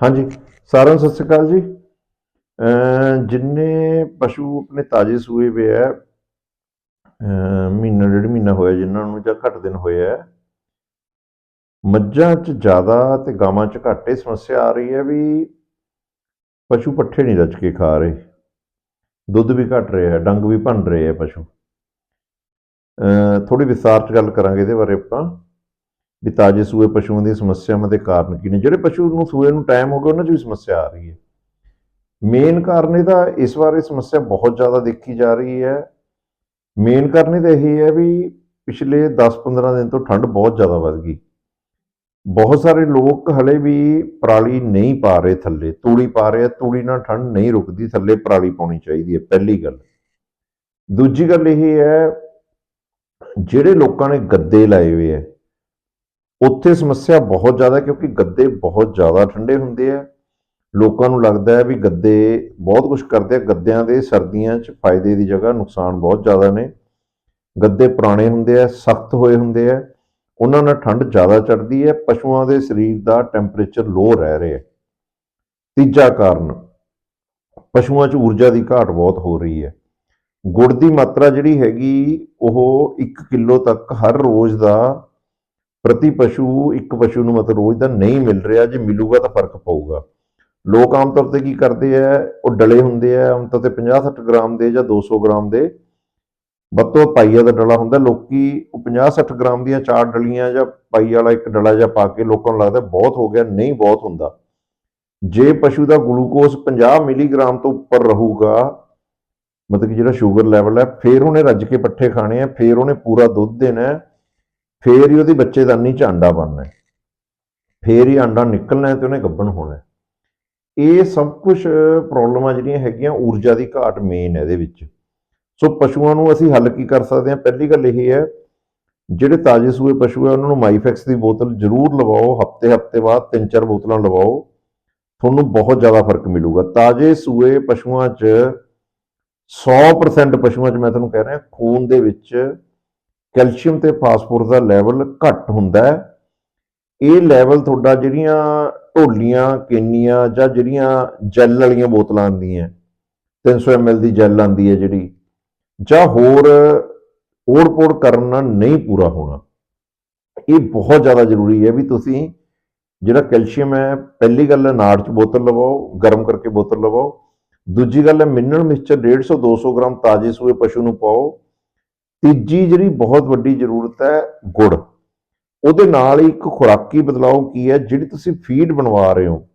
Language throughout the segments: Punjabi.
ਹਾਂਜੀ, ਸਾਰਿਆਂ ਨੂੰ ਸਤਿ ਸ਼੍ਰੀ ਅਕਾਲ ਜੀ। ਜਿੰਨੇ ਪਸ਼ੂ ਆਪਣੇ ਤਾਜੇ ਸੂਏ ਵੇ ਹੈ ਮਹੀਨਾ, ਡੇਢ ਮਹੀਨਾ ਹੋਇਆ ਜਿਨ੍ਹਾਂ ਨੂੰ ਜਾਂ ਘੱਟ ਦਿਨ ਹੋਇਆ ਮੱਝਾਂ 'ਚ ਜ਼ਿਆਦਾ ਤੇ ਗਾਵਾਂ 'ਚ ਘੱਟ ਇਹ ਸਮੱਸਿਆ ਆ ਰਹੀ ਹੈ ਵੀ ਪਸ਼ੂ ਪੱਠੇ ਨਹੀਂ ਰਚ ਕੇ ਖਾ ਰਹੇ। ਦੁੱਧ ਵੀ ਘਟ ਰਿਹਾ ਡੰਗ ਵੀ ਭੰਨ ਰਹੇ ਹੈ ਪਸ਼ੂ। ਥੋੜੀ ਵਿਸਥਾਰ 'ਚ ਗੱਲ ਕਰਾਂਗੇ ਇਹਦੇ ਬਾਰੇ ਆਪਾਂ। ਵੀ ਤਾਜੇ ਸੂਏ ਪਸ਼ੂਆਂ ਦੀ ਸਮੱਸਿਆਵਾਂ ਦੇ ਕਾਰਨ ਕੀ ਨੇ, ਜਿਹੜੇ ਪਸ਼ੂ ਨੂੰ ਸੂਏ ਨੂੰ ਟਾਈਮ ਹੋ ਗਿਆ, ਉਹਨਾਂ 'ਚ ਵੀ ਸਮੱਸਿਆ ਆ ਰਹੀ ਹੈ। ਮੇਨ ਕਾਰਨ ਇਹਦਾ ਇਸ ਵਾਰ ਇਹ ਸਮੱਸਿਆ ਬਹੁਤ ਜ਼ਿਆਦਾ ਦੇਖੀ ਜਾ ਰਹੀ ਹੈ। ਮੇਨ ਕਾਰਨ ਇਹਦਾ ਇਹ ਹੈ ਵੀ ਪਿਛਲੇ 10-15 ਦਿਨ ਤੋਂ ਠੰਡ ਬਹੁਤ ਜ਼ਿਆਦਾ ਵੱਧ ਗਈ। ਬਹੁਤ ਸਾਰੇ ਲੋਕ ਹਲੇ ਵੀ ਪਰਾਲੀ ਨਹੀਂ ਪਾ ਰਹੇ ਥੱਲੇ। ਤੂੜੀ ਪਾ ਰਹੇ ਆ, ਤੂੜੀ ਨਾਲ ਠੰਡ ਨਹੀਂ ਰੁਕਦੀ, ਥੱਲੇ ਪਰਾਲੀ ਪਾਉਣੀ ਚਾਹੀਦੀ ਹੈ, ਪਹਿਲੀ ਗੱਲ। ਦੂਜੀ ਗੱਲ ਇਹ ਹੈ, ਜਿਹੜੇ ਲੋਕਾਂ ਨੇ ਗੱਦੇ ਲਾਏ ਹੋਏ ਆ ਉੱਥੇ ਸਮੱਸਿਆ ਬਹੁਤ ਜ਼ਿਆਦਾ ਕਿਉਂਕਿ ਗੱਦੇ ਬਹੁਤ ਜ਼ਿਆਦਾ ਠੰਡੇ ਹੁੰਦੇ ਆ। ਲੋਕਾਂ ਨੂੰ ਲੱਗਦਾ ਹੈ ਵੀ ਗੱਦੇ ਬਹੁਤ ਕੁਝ ਕਰਦੇ ਆ। ਗੱਦਿਆਂ ਦੇ, ਸਰਦੀਆਂ 'ਚ ਫਾਇਦੇ ਦੀ ਜਗ੍ਹਾ ਨੁਕਸਾਨ ਬਹੁਤ ਜ਼ਿਆਦਾ ਨੇ। ਗੱਦੇ ਪੁਰਾਣੇ ਹੁੰਦੇ ਆ, ਸਖਤ ਹੋਏ ਹੁੰਦੇ ਆ। ਉਹਨਾਂ ਨਾਲ ਠੰਡ ਜ਼ਿਆਦਾ ਚੜਦੀ ਹੈ। ਪਸ਼ੂਆਂ ਦੇ ਸਰੀਰ ਦਾ ਟੈਂਪਰੇਚਰ ਲੋ ਰਹਿ ਰਿਹਾ ਤੀਜਾ ਕਾਰਨ, ਪਸ਼ੂਆਂ 'ਚ ਊਰਜਾ ਦੀ ਘਾਟ ਬਹੁਤ ਹੋ ਰਹੀ ਹੈ। ਗੁੜ ਦੀ ਮਾਤਰਾ ਜਿਹੜੀ ਹੈਗੀ, ਉਹ 1 ਕਿਲੋ ਤੱਕ ਹਰ ਰੋਜ਼ ਦਾ ਪ੍ਰਤੀ ਪਸ਼ੂ, ਇੱਕ ਪਸ਼ੂ ਨੂੰ ਮਤਲਬ ਰੋਜ਼ ਦਾ ਨਹੀਂ ਮਿਲ ਰਿਹਾ, ਜੇ ਮਿਲੂਗਾ ਤਾਂ ਫ਼ਰਕ ਪਊਗਾ। ਲੋਕ ਆਮ ਤੌਰ ਤੇ ਕੀ ਕਰਦੇ ਆ, ਉਹ ਡਲੇ ਹੁੰਦੇ ਆ, ਆਮ ਤੌਰ ਤੇ 50-60 ਗ੍ਰਾਮ ਦੇ ਜਾਂ 200 ਗ੍ਰਾਮ ਦੇ। ਬੱਤੋ ਪਾਈਆ ਦਾ ਡਲਾ ਹੁੰਦਾ, ਲੋਕੀ ਉਹ 50-60 ਗ੍ਰਾਮ ਦੀਆਂ ਚਾਰ ਡਲੀਆਂ ਜਾਂ ਪਾਈ ਵਾਲਾ ਇੱਕ ਡਲਾ ਜਾਂ ਪਾ ਕੇ ਲੋਕਾਂ ਨੂੰ ਲੱਗਦਾ ਬਹੁਤ ਹੋ ਗਿਆ, ਨਹੀਂ ਬਹੁਤ ਹੁੰਦਾ। ਜੇ ਪਸ਼ੂ ਦਾ ਗਲੂਕੋਜ਼ 50 ਮਿਲੀਗ੍ਰਾਮ ਤੋਂ ਉੱਪਰ ਰਹੂਗਾ, ਮਤਲਬ ਕਿ ਜਿਹੜਾ ਸ਼ੂਗਰ ਲੈਵਲ ਹੈ, ਫੇਰ ਉਹਨੇ ਰੱਜ ਕੇ ਪੱਠੇ ਖਾਣੇ ਆ, ਫੇਰ ਉਹਨੇ ਪੂਰਾ ਦੁੱਧ ਦੇਣਾ ਹੈ ਫੇਰ ਹੀ ਉਹਦੀ ਬੱਚੇਦਾਨੀ ਚ ਆਂਡਾ ਬਣਨਾ ਹੈ। ਫੇਰ ਹੀ ਆਂਡਾ ਨਿਕਲਣਾ ਹੈ ਤੇ ਉਹਨੇ ਗੱਭਣ ਹੋਣਾ ਹੈ। ਇਹ ਸਭ ਕੁਝ ਪ੍ਰੋਬਲਮਾਂ ਜਿਹੜੀਆਂ ਹੈਗੀਆਂ, ਊਰਜਾ ਦੀ ਘਾਟ ਮੇਨ ਹੈ ਇਹਦੇ ਵਿੱਚ। ਸੋ ਪਸ਼ੂਆਂ ਨੂੰ ਅਸੀਂ ਹੱਲ ਕੀ ਕਰ ਸਕਦੇ ਹਾਂ? ਪਹਿਲੀ ਗੱਲ ਇਹ ਹੈ, ਜਿਹੜੇ ਤਾਜ਼ੇ ਸੂਏ ਪਸ਼ੂ ਹੈ, ਉਹਨਾਂ ਨੂੰ ਮਾਈਫੈਕਸ ਦੀ ਬੋਤਲ ਜ਼ਰੂਰ ਲਵਾਓ। ਹਫ਼ਤੇ ਹਫ਼ਤੇ ਬਾਅਦ ਤਿੰਨ ਚਾਰ ਬੋਤਲਾਂ ਲਵਾਓ। ਤੁਹਾਨੂੰ ਬਹੁਤ ਜ਼ਿਆਦਾ ਫ਼ਰਕ ਮਿਲੂਗਾ। ਤਾਜ਼ੇ ਸੂਏ ਪਸ਼ੂਆਂ 'ਚ 100% ਪਸ਼ੂਆਂ 'ਚ ਮੈਂ ਤੁਹਾਨੂੰ ਕਹਿ ਰਿਹਾ, ਖੂਨ ਦੇ ਵਿੱਚ ਕੈਲਸ਼ੀਅਮ ਤੇ ਫਾਸਫੋਰਸ ਦਾ ਲੈਵਲ ਘੱਟ ਹੁੰਦਾ ਹੈ। ਇਹ ਲੈਵਲ ਤੁਹਾਡਾ ਜਿਹੜੀਆਂ ਢੋਲੀਆਂ, ਕੇਨੀਆਂ ਜਾਂ ਜਿਹੜੀਆਂ ਜੈਲ ਵਾਲੀਆਂ ਬੋਤਲਾਂ ਆਉਂਦੀਆਂ 300 ml ਦੀ ਜੈਲ ਆਉਂਦੀ ਹੈ ਜਿਹੜੀ, ਜਾਂ ਹੋਰ ਓੜ-ਪੋੜ ਕਰਨ ਨਾਲ ਨਹੀਂ ਪੂਰਾ ਹੋਣਾ। ਇਹ ਬਹੁਤ ਜ਼ਿਆਦਾ ਜ਼ਰੂਰੀ ਹੈ ਵੀ ਤੁਸੀਂ ਜਿਹੜਾ ਕੈਲਸ਼ੀਅਮ ਹੈ, ਪਹਿਲੀ ਗੱਲ ਹੈ ਨਾੜ 'ਚ ਬੋਤਲ ਲਵਾਓ, ਗਰਮ ਕਰਕੇ ਬੋਤਲ ਲਵਾਓ। ਦੂਜੀ ਗੱਲ ਹੈ ਮਿਨਰਲ ਮਿਕਸਚਰ 150 200 ਗ੍ਰਾਮ ਤਾਜ਼ੇ ਸੂਏ ਪਸ਼ੂ ਨੂੰ ਪਾਓ। ਤੀਜੀ ਜਿਹੜੀ ਬਹੁਤ ਵੱਡੀ ਜ਼ਰੂਰਤ ਹੈ, ਗੁੜ। ਉਹਦੇ ਨਾਲ ਹੀ ਇੱਕ ਖੁਰਾਕੀ ਬਦਲਾਅ ਕੀ ਹੈ, ਜਿਹੜੀ ਤੁਸੀਂ ਫੀਡ ਬਣਵਾ ਰਹੇ ਹੋ।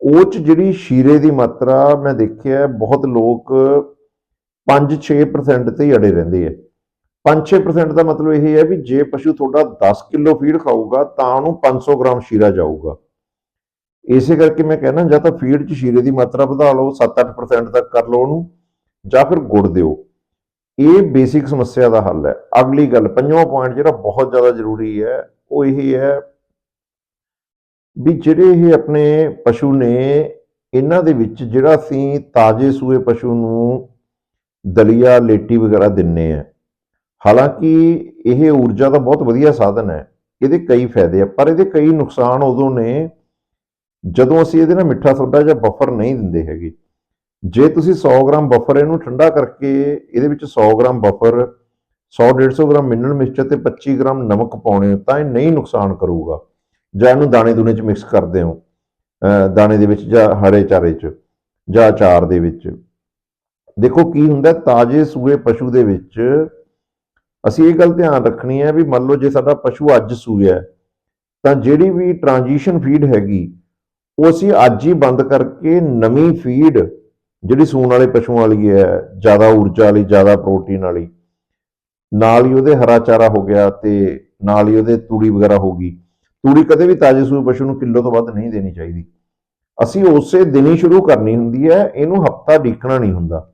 ਉਹ ਚ ਜਿਹੜੀ ਸ਼ੀਰੇ ਦੀ ਮਾਤਰਾ ਮੈਂ ਦੇਖਿਆ, ਬਹੁਤ ਲੋਕ 5-6% ਤੇ ਹੀ ਅੜੇ ਰਹਿੰਦੇ ਆ। 5-6% ਦਾ ਮਤਲਬ ਇਹ ਹੈ ਵੀ ਜੇ ਪਸ਼ੂ ਤੁਹਾਡਾ 10 ਕਿਲੋ ਫੀਡ ਖਾਊਗਾ, ਤਾਂ ਉਹਨੂੰ 500 ਗ੍ਰਾਮ ਸ਼ੀਰਾ ਜਾਊਗਾ। ਇਸੇ ਕਰਕੇ ਮੈਂ ਕਹਿੰਦਾ, ਜਾਂ ਤਾਂ ਫੀਡ 'ਚ ਸ਼ੀਰੇ ਦੀ ਮਾਤਰਾ ਵਧਾ ਲਓ 7-8% ਤੱਕ ਕਰ ਲਓ ਉਹਨੂੰ, ਜਾਂ ਫਿਰ ਗੁੜ ਦਿਓ। ਇਹ ਬੇਸਿਕ ਸਮੱਸਿਆ ਦਾ ਹੱਲ ਹੈ। ਅਗਲੀ ਗੱਲ, ਪੰਜਵਾਂ ਪੁਆਇੰਟ ਜਿਹੜਾ ਬਹੁਤ ਜ਼ਿਆਦਾ ਜ਼ਰੂਰੀ ਹੈ, ਉਹ ਇਹ ਹੈ ਵੀ ਜਿਹੜੇ ਇਹ ਆਪਣੇ ਪਸ਼ੂ ਨੇ, ਇਹਨਾਂ ਦੇ ਵਿੱਚ ਜਿਹੜਾ ਅਸੀਂ ਤਾਜ਼ੇ ਸੂਏ ਪਸ਼ੂ ਨੂੰ ਦਲੀਆ, ਲੇਟੀ ਵਗੈਰਾ ਦਿੰਨੇ ਆ। ਹਾਲਾਂਕਿ ਇਹ ਊਰਜਾ ਦਾ ਬਹੁਤ ਵਧੀਆ ਸਾਧਨ ਹੈ, ਇਹਦੇ ਕਈ ਫਾਇਦੇ ਆ, ਪਰ ਇਹਦੇ ਕਈ ਨੁਕਸਾਨ ਉਦੋਂ ਨੇ ਜਦੋਂ ਅਸੀਂ ਇਹਦੇ ਨਾਲ ਮਿੱਠਾ ਸੋਡਾ ਜਾਂ ਬਫਰ ਨਹੀਂ ਦਿੰਦੇ ਹੈਗੇ। ਜੇ ਤੁਸੀਂ 100 ਗ੍ਰਾਮ ਬਫਰ ਇਹਨੂੰ ਠੰਡਾ ਕਰਕੇ ਇਹਦੇ ਵਿੱਚ 100 gram buffer 100 150 gram mineral mixture ਤੇ 25 ਗ੍ਰਾਮ ਨਮਕ ਪਾਉਣੇ ਹੋ ਤਾਂ ਇਹ ਨਹੀਂ ਨੁਕਸਾਨ ਕਰੂਗਾ। ਜਾਂ ਇਹਨੂੰ ਦਾਣੇ ਦੂਣੇ ਚ ਮਿਕਸ ਕਰਦੇ ਹੋ ਅਹ ਦਾਣੇ ਦੇ ਵਿੱਚ ਜਾਂ ਹਰੇ ਚਾਰੇ ਚ ਜਾਂ ਅਚਾਰ ਦੇ ਵਿੱਚ। ਦੇਖੋ ਕੀ ਹੁੰਦਾ ਤਾਜ਼ੇ ਸੂਏ ਪਸ਼ੂ ਦੇ ਵਿੱਚ ਅਸੀਂ ਇਹ ਗੱਲ ਧਿਆਨ ਰੱਖਣੀ ਹੈ ਵੀ ਮੰਨ ਲਓ ਜੇ ਸਾਡਾ ਪਸ਼ੂ ਅੱਜ ਸੂਇਆ ਹੈ, ਤਾਂ ਜਿਹੜੀ ਵੀ ਟ੍ਰਾਂਜੀਸ਼ਨ ਫੀਡ ਹੈਗੀ ਉਹ ਅਸੀਂ ਅੱਜ ਹੀ ਬੰਦ ਕਰਕੇ ਨਵੀਂ ਫੀਡ ਜਿਹੜੀ ਸੂਣ ਵਾਲੇ ਪਸ਼ੂਆਂ ਵਾਲੀ ਹੈ, ਜ਼ਿਆਦਾ ਊਰਜਾ ਵਾਲੀ, ਜ਼ਿਆਦਾ ਪ੍ਰੋਟੀਨ ਵਾਲੀ, ਨਾਲ ਹੀ ਉਹਦੇ ਹਰਾ ਚਾਰਾ ਹੋ ਗਿਆ ਤੇ ਨਾਲ ਹੀ ਉਹਦੇ ਤੂੜੀ ਵਗੈਰਾ ਹੋ ਗਈ। ਤੂੜੀ ਕਦੇ ਵੀ ਤਾਜ਼ੇ ਸੂਏ ਪਸ਼ੂ ਨੂੰ ਕਿਲੋ ਤੋਂ ਵੱਧ ਨਹੀਂ ਦੇਣੀ ਚਾਹੀਦੀ। ਅਸੀਂ ਉਸੇ ਦਿਨ ਹੀ ਸ਼ੁਰੂ ਕਰਨੀ ਹੁੰਦੀ ਹੈ, ਇਹਨੂੰ ਹਫਤਾ ਢੀਕਣਾ ਨਹੀਂ ਹੁੰਦਾ।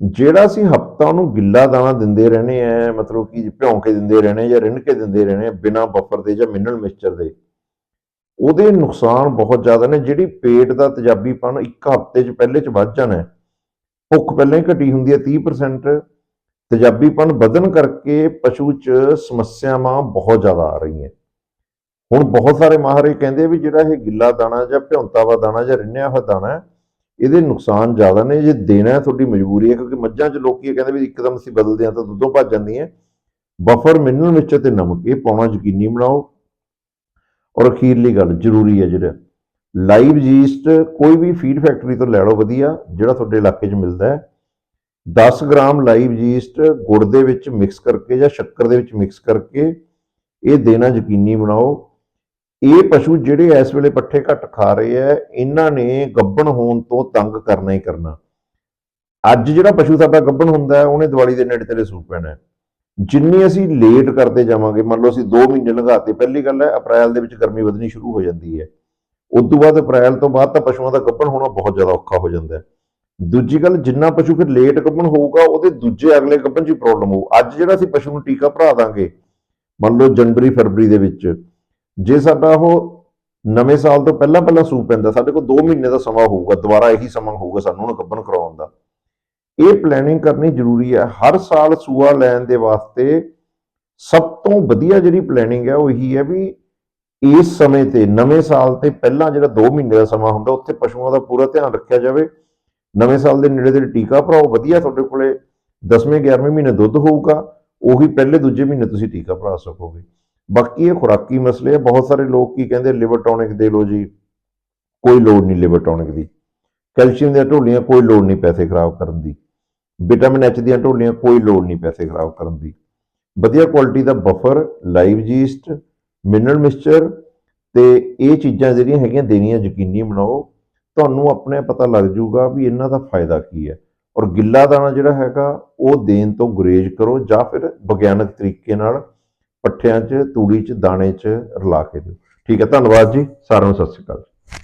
ਜਿਹੜਾ ਅਸੀਂ ਹਫਤਾ ਉਹਨੂੰ ਗਿੱਲਾ ਦਾਣਾ ਦਿੰਦੇ ਰਹਿਣੇ ਆ ਮਤਲਬ ਕਿ ਭਿਉਂ ਕੇ ਦਿੰਦੇ ਰਹਿਣੇ ਜਾਂ ਰਿੰਨ ਕੇ ਦਿੰਦੇ ਰਹਿਣੇ ਬਿਨਾ ਬਫਰ ਦੇ ਜਾਂ ਮਿਨਰਲ ਮਿਕਸਚਰ ਦੇ ਉਹਦੇ ਨੁਕਸਾਨ ਬਹੁਤ ਜ਼ਿਆਦਾ ਨੇ, ਜਿਹੜੀ ਪੇਟ ਦਾ ਤੇਜ਼ਾਬੀਪਣ ਇੱਕ ਹਫ਼ਤੇ 'ਚ ਪਹਿਲੇ 'ਚ ਵੱਧ ਜਾਣਾ ਭੁੱਖ ਪਹਿਲਾਂ ਹੀ ਘਟੀ ਹੁੰਦੀ ਹੈ 30% ਤੇਜ਼ਾਬੀਪਣ ਵਧਣ ਕਰਕੇ ਪਸ਼ੂ 'ਚ ਸਮੱਸਿਆਵਾਂ ਬਹੁਤ ਜ਼ਿਆਦਾ ਆ ਰਹੀਆਂ। ਹੁਣ ਬਹੁਤ ਸਾਰੇ ਮਾਹਰ ਇਹ ਕਹਿੰਦੇ ਵੀ ਜਿਹੜਾ ਇਹ ਗਿੱਲਾ ਦਾਣਾ ਜਾਂ ਭਿਉਂਤਾ ਵਾ ਦਾਣਾ ਜਾਂ ਰਿੰਨਿਆ ਹੋਇਆ ਦਾਣਾ ਇਹਦੇ ਨੁਕਸਾਨ ਜ਼ਿਆਦਾ ਨੇ, ਜੇ ਦੇਣਾ ਤੁਹਾਡੀ ਮਜਬੂਰੀ ਹੈ, ਕਿਉਂਕਿ ਮੱਝਾਂ 'ਚ ਲੋਕੀ ਇਹ ਕਹਿੰਦੇ ਵੀ ਇੱਕਦਮ ਅਸੀਂ ਬਦਲਦੇ ਹਾਂ ਤਾਂ ਦੁੱਧੋਂ ਭੱਜ ਜਾਂਦੀਆਂ ਬਫਰ ਮਿਨਰਲ ਵਿੱਚ ਤੇ ਨਮਕ ਇਹ ਪਾਉਣਾ ਯਕੀਨੀ ਬਣਾਓ। ਔਰ ਅਖੀਰਲੀ ਗੱਲ ਜ਼ਰੂਰੀ ਹੈ ਜਿਹੜਾ ਲਾਈਵ ਜੀਸਟ ਕੋਈ ਵੀ ਫੀਡ ਫੈਕਟਰੀ ਤੋਂ ਲੈ ਲਓ ਵਧੀਆ, ਜਿਹੜਾ ਤੁਹਾਡੇ ਇਲਾਕੇ 'ਚ ਮਿਲਦਾ ਹੈ। 10 ਗ੍ਰਾਮ ਲਾਈਵ ਜੀਸਟ ਗੁੜ ਦੇ ਵਿੱਚ ਮਿਕਸ ਕਰਕੇ ਜਾਂ ਸ਼ੱਕਰ ਦੇ ਵਿੱਚ ਮਿਕਸ ਕਰਕੇ ਇਹ ਦੇਣਾ ਯਕੀਨੀ ਬਣਾਓ। ਇਹ ਪਸ਼ੂ ਜਿਹੜੇ ਇਸ ਵੇਲੇ ਪੱਠੇ ਘੱਟ ਖਾ ਰਹੇ ਐ ਇਹਨਾਂ ਨੇ ਗੱਬਣ ਹੋਣ ਤੋਂ ਤੰਗ ਕਰਨਾ ਹੀ ਕਰਨਾ। ਅੱਜ ਜਿਹੜਾ ਪਸ਼ੂ ਸਾਡਾ ਗੱਬਣ ਹੁੰਦਾ ਉਹਨੇ ਦੀਵਾਲੀ ਦੇ ਨੇੜੇ ਤੇੜੇ ਸੂ ਪੈਣਾ ਜਿੰਨੀ ਅਸੀਂ ਲੇਟ ਕਰਦੇ ਜਾਵਾਂਗੇ, ਮੰਨ ਲਓ ਅਸੀਂ 2 ਮਹੀਨੇ ਲੰਘਾਤੇ, ਪਹਿਲੀ ਗੱਲ ਹੈ ਅਪ੍ਰੈਲ ਦੇ ਵਿੱਚ ਗਰਮੀ ਵਧਣੀ ਸ਼ੁਰੂ ਹੋ ਜਾਂਦੀ ਹੈ। ਉਸ ਤੋਂ ਬਾਅਦ ਅਪ੍ਰੈਲ ਤੋਂ ਬਾਅਦ ਤਾਂ ਪਸ਼ੂਆਂ ਦਾ ਗੱਭਣ ਹੋਣਾ ਬਹੁਤ ਜ਼ਿਆਦਾ ਔਖਾ ਹੋ ਜਾਂਦਾ ਹੈ। ਦੂਜੀ ਗੱਲ, ਜਿੰਨਾ ਪਸ਼ੂ ਫਿਰ ਲੇਟ ਗੱਭਣ ਹੋਊਗਾ, ਉਹਦੇ ਦੂਜੇ ਅਗਲੇ ਗੱਭਣ 'ਚ ਹੀ ਪ੍ਰੋਬਲਮ ਹੋਊ। ਅੱਜ ਜਿਹੜਾ ਅਸੀਂ ਪਸ਼ੂ ਨੂੰ ਟੀਕਾ ਭਰਾ ਦਾਂਗੇ, ਮੰਨ ਲਓ ਜਨਵਰੀ, ਫਰਵਰੀ ਦੇ ਵਿੱਚ, ਜੇ ਸਾਡਾ ਉਹ ਨਵੇਂ ਸਾਲ ਤੋਂ ਪਹਿਲਾਂ ਪਹਿਲਾਂ ਸੂਪ ਪੈਂਦਾ, ਸਾਡੇ ਕੋਲ 2 ਮਹੀਨੇ ਦਾ ਸਮਾਂ ਹੋਊਗਾ, ਦੁਬਾਰਾ ਇਹੀ ਸਮਾਂ ਹੋਊਗਾ ਸਾਨੂੰ ਉਹਨੂੰ ਗੱਭਣ ਕਰਾਉਣ ਦਾ। ਇਹ ਪਲੈਨਿੰਗ ਕਰਨੀ ਜ਼ਰੂਰੀ ਹੈ। ਹਰ ਸਾਲ ਸੂਆ ਲੈਣ ਦੇ ਵਾਸਤੇ ਸਭ ਤੋਂ ਵਧੀਆ ਜਿਹੜੀ ਪਲੈਨਿੰਗ ਹੈ ਉਹ ਇਹੀ ਹੈ ਵੀ ਇਸ ਸਮੇਂ ਤੇ, ਨਵੇਂ ਸਾਲ ਤੇ ਪਹਿਲਾਂ ਜਿਹੜਾ 2 ਮਹੀਨੇ ਦਾ ਸਮਾਂ ਹੁੰਦਾ, ਉੱਥੇ ਪਸ਼ੂਆਂ ਦਾ ਪੂਰਾ ਧਿਆਨ ਰੱਖਿਆ ਜਾਵੇ। ਨਵੇਂ ਸਾਲ ਦੇ ਨੇੜੇ ਦੇ ਟੀਕਾ ਭਰਾਓ, ਵਧੀਆ ਤੁਹਾਡੇ ਕੋਲੇ 10ਵੇਂ 11ਵੇਂ ਮਹੀਨੇ ਦੁੱਧ ਹੋਊਗਾ, ਉਹੀ ਪਹਿਲੇ ਦੂਜੇ ਮਹੀਨੇ ਤੁਸੀਂ ਟੀਕਾ ਭਰਾ ਸਕੋਗੇ। ਬਾਕੀ ਇਹ ਖੁਰਾਕੀ ਮਸਲੇ ਆ। ਬਹੁਤ ਸਾਰੇ ਲੋਕ ਕੀ ਕਹਿੰਦੇ ਲਿਵਰ ਟੌਨਿਕ ਦੇ ਲਓ ਜੀ। ਕੋਈ ਲੋੜ ਨਹੀਂ ਲਿਵਰ ਟੌਨਿਕ ਦੀ। ਕੈਲਸ਼ੀਅਮ ਦੀਆਂ ਢੋਲੀਆਂ ਕੋਈ ਲੋੜ ਨਹੀਂ ਪੈਸੇ ਖਰਾਬ ਕਰਨ ਦੀ। ਵਿਟਾਮਿਨ ਐਚ ਦੀਆਂ ਢੋਲੀਆਂ ਕੋਈ ਲੋੜ ਨਹੀਂ ਪੈਸੇ ਖਰਾਬ ਕਰਨ ਦੀ। ਵਧੀਆ ਕੁਆਲਿਟੀ ਦਾ buffer, live yeast mineral mixture ਤੇ ਇਹ ਚੀਜ਼ਾਂ ਜਿਹੜੀਆਂ ਹੈਗੀਆਂ ਦੇਣੀਆਂ ਯਕੀਨੀ ਬਣਾਓ, ਤੁਹਾਨੂੰ ਆਪਣੇ ਪਤਾ ਲੱਗ ਜਾਊਗਾ ਵੀ ਇਹਨਾਂ ਦਾ ਫਾਇਦਾ ਕੀ ਹੈ। ਔਰ ਗਿੱਲਾ ਦਾਣਾ ਜਿਹੜਾ ਹੈਗਾ, ਉਹ ਦੇਣ ਤੋਂ ਗੁਰੇਜ਼ ਕਰੋ ਜਾਂ ਫਿਰ ਵਿਗਿਆਨਕ ਤਰੀਕੇ ਨਾਲ ਪੱਠਿਆਂ 'ਚ, ਤੂੜੀ 'ਚ, ਦਾਣੇ 'ਚ ਰਲਾ ਕੇ ਦਿਓ। ਠੀਕ ਹੈ, ਧੰਨਵਾਦ ਜੀ। ਸਾਰਿਆਂ ਨੂੰ ਸਤਿ ਸ਼੍ਰੀ ਅਕਾਲ